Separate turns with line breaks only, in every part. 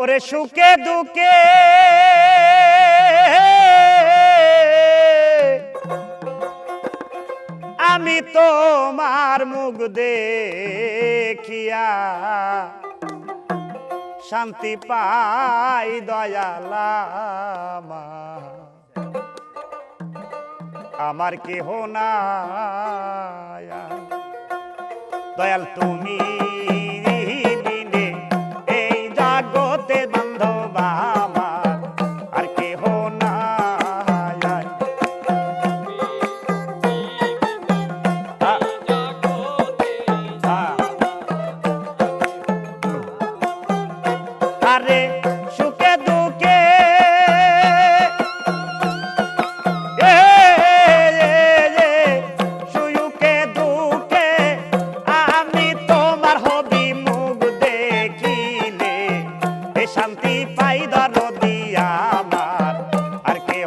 ওরে সুখে দুঃখে। আমি তোমার মুখ দেখিয়া শান্তি পাই দয়ালামা। আমার কি হোনা দয়াল তুমি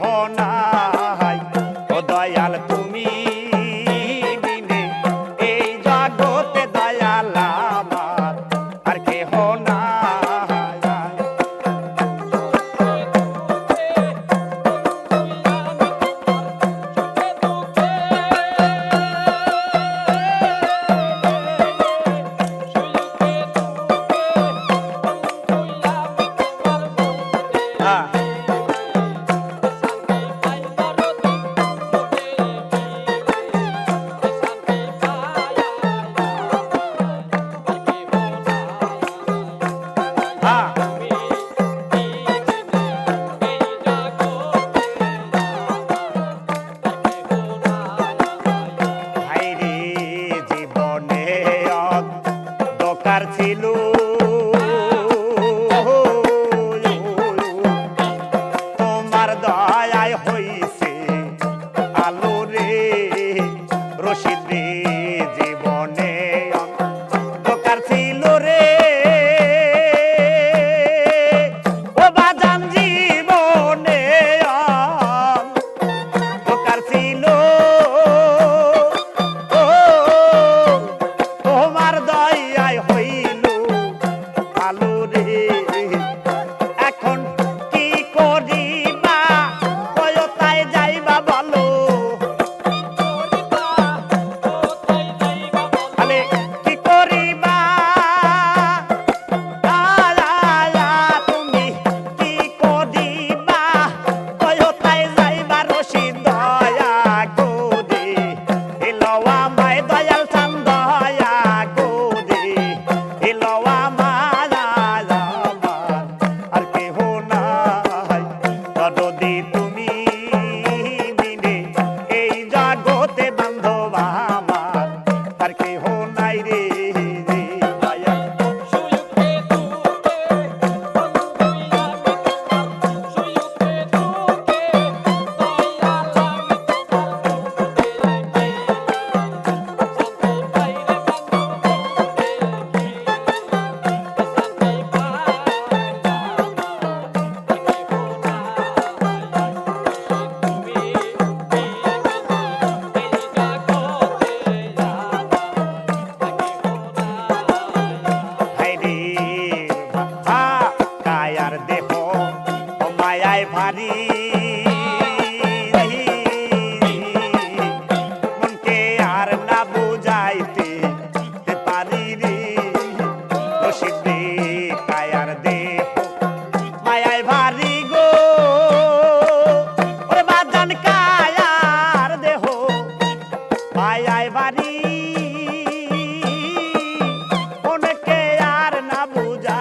हो ना রশিদ রে। বাইরে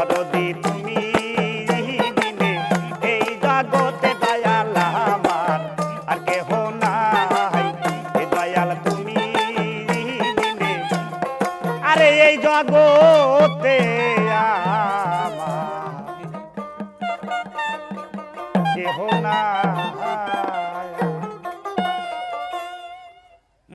দরদি, তুমি দিনে এই জগতে দয়াল আমার। আর কেহ নাই দয়াল তুমি দিনে। আরে এই জগতে কেহ না